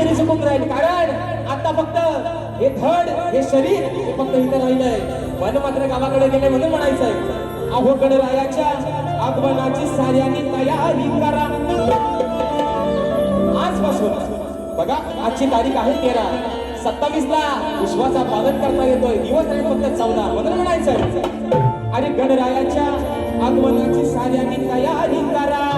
काहीतरी चुकून राहील. कारण आता फक्त हे धड हे शरीर हे फक्त इथं राहिलंय मन मात्र गावाकडे गेले म्हणून म्हणायचंय. अहो रायाच्या आगमनाची साऱ्यांनी तयारी करा. आजपासून बघा आजची तारीख आहे तेरा. सत्तावीस ला विश्वाचा पालन करता येतोय. दिवस आहे फक्त चौदा म्हणून म्हणायचं आणि गणरायाच्या आगमनाची साऱ्यांनी तयारी करा.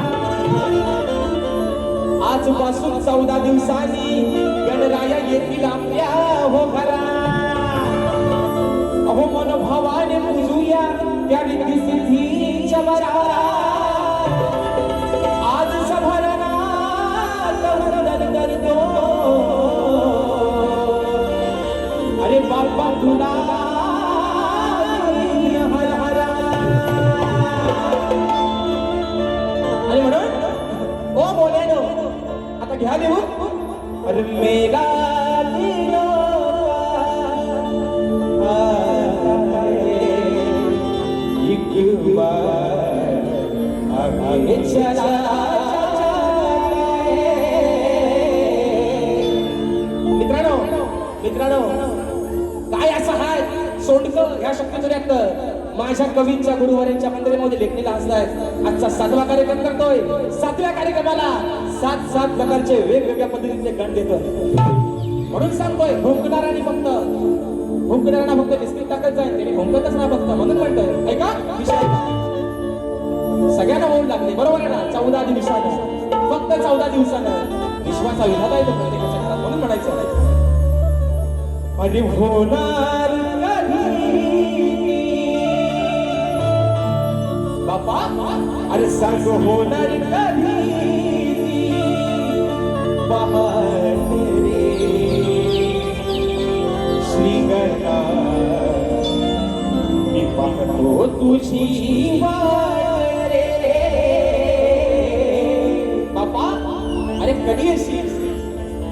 आजपासून चौदा दिवसांनी गणराया येतील आपल्या हो घरा अहो मनोभावाने पूजूया त्या रिद्धी सिद्धीच्या वरा आज सभारणात करतो. अरे बाप्पा तुला घ्या देऊ हो. अरे मेला मित्रांनो मित्रांनो काय असं हाय सोंडकर ह्या शक्तीचुऱ्यात माझ्या कवींच्या गुरुवाऱ्यांच्या मंदिरामध्ये लेखणीला असलाय आजचा सातवा कार्यक्रम करतोय. सातव्या कार्यक्रमाला सात सात प्रकारचे वेगवेगळ्या पद्धतीचे गण देतोय. म्हणून सांगतोय भुंकणाराने फक्त भुंकणाऱ्यांना फक्त बिस्किट टाकत जाईल त्यांनी भुंकतच ना फक्त म्हणून म्हणतोय. ऐका सगळ्यांना होऊन लागले बरोबर आहे ना? चौदा दिवसानं फक्त चौदा दिवसानं विश्वाचा विधाता येतो प्रत्येकाच्या घरात म्हणून म्हणायचं अरे होणार बापा अरे सांग होणार कधी पाहतो तुझी वाट रे बापा अरे कधी येशील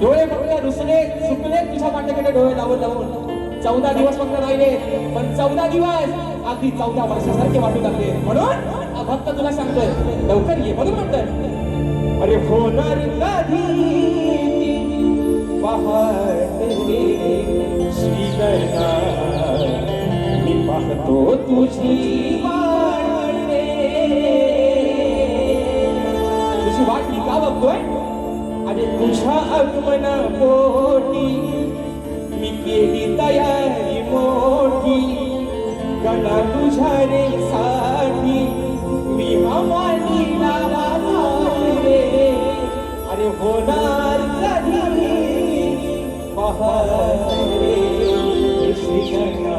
डोळे फक्त रुसले सुकले तुझ्या पाठीकडे डोळे लावून लावून चौदा दिवस फक्त राहिले पण चौदा दिवस अगदी चौदा वर्षासारखे वाटू लागले म्हणून हा भक्त तुला सांगतोय लवकर ये म्हणून म्हणतोय अरे होणार कधी पहाटे? श्री गणा मी पाहतो तुझी वाट तुझी वाट मी का बघतोय? आणि तुझ्या आगमना पोटी मी केली तयारी मोठी. गणा तुझ्या रे साठी अरे होणार कधी पहारे श्री गणा